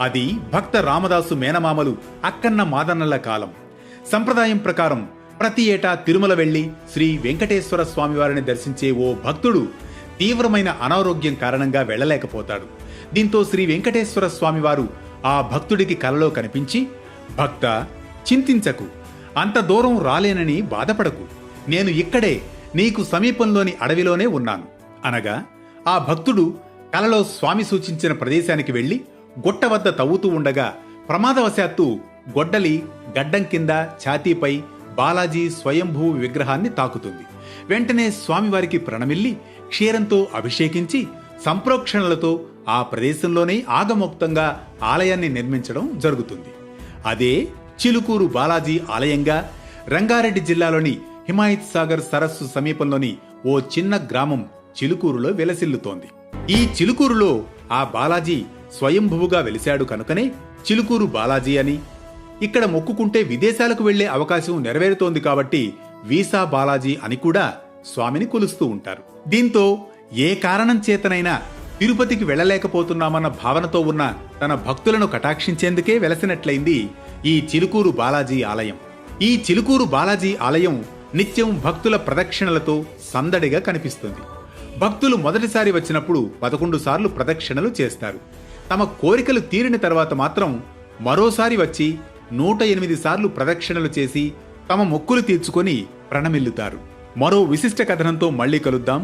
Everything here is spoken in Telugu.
అది భక్త రామదాసు మేనమామలు అక్కన్న మాదన్నల కాలం. సంప్రదాయం ప్రకారం ప్రతి ఏటా తిరుమల వెళ్ళి శ్రీ వెంకటేశ్వర స్వామివారిని దర్శించే ఓ భక్తుడు తీవ్రమైన అనారోగ్యం కారణంగా వెళ్ళలేకపోతాడు. దీంతో శ్రీ వెంకటేశ్వర స్వామివారు ఆ భక్తుడికి కలలో కనిపించి భక్త చింతించకు. అంత దూరం రాలేనని బాధపడకు. నేను ఇక్కడే నీకు సమీపంలోని అడవిలోనే ఉన్నాను. అనగా ఆ భక్తుడు కలలో స్వామి సూచించిన ప్రదేశానికి వెళ్ళి గుట్ట వద్ద తవ్వుతూ ఉండగా ప్రమాదవశాత్తు గొడ్డలి గడ్డం కింద ఛాతీపై బాలాజీ స్వయంభూ విగ్రహాన్ని తాకుతుంది. వెంటనే స్వామివారికి ప్రణమిల్లి క్షీరంతో అభిషేకించి సంప్రోక్షణలతో ఆ ప్రదేశంలోనే ఆగమోక్తంగా ఆలయాన్ని నిర్మించడం జరుగుతుంది. అదే చిలుకూరు బాలాజీ ఆలయంగా రంగారెడ్డి జిల్లాలోని హిమాయత్ సాగర్ సరస్సు సమీపంలోని ఓ చిన్న గ్రామం చిలుకూరులో వెలసిల్లుతోంది. ఈ చిలుకూరులో ఆ బాలాజీ స్వయంభువుగా వెలిశాడు కనుకనే చిలుకూరు బాలాజీ అని. ఇక్కడ మొక్కుకుంటే విదేశాలకు వెళ్ళే అవకాశం నెరవేరుతోంది కాబట్టి వీసా బాలాజీ అని కూడా స్వామిని కొలుస్తూ ఉంటారు. దీంతో ఏ కారణం చేతనైనా తిరుపతికి వెళ్ళలేకపోతున్నామన్న భావనతో ఉన్న తన భక్తులను కటాక్షించేందుకే వెలసినట్లయింది ఈ చిలుకూరు బాలాజీ ఆలయం. ఈ చిలుకూరు బాలాజీ ఆలయం నిత్యం భక్తుల ప్రదక్షిణలతో సందడిగా కనిపిస్తుంది. భక్తులు మొదటిసారి వచ్చినప్పుడు పదకొండు సార్లు ప్రదక్షిణలు చేస్తారు. తమ కోరికలు తీరిన తర్వాత మాత్రం మరోసారి వచ్చి నూట ఎనిమిది సార్లు ప్రదక్షిణలు చేసి తమ మొక్కులు తీర్చుకొని ప్రణమిల్లుతారు. మరో విశిష్ట కథనంతో మళ్ళీ కలుద్దాం.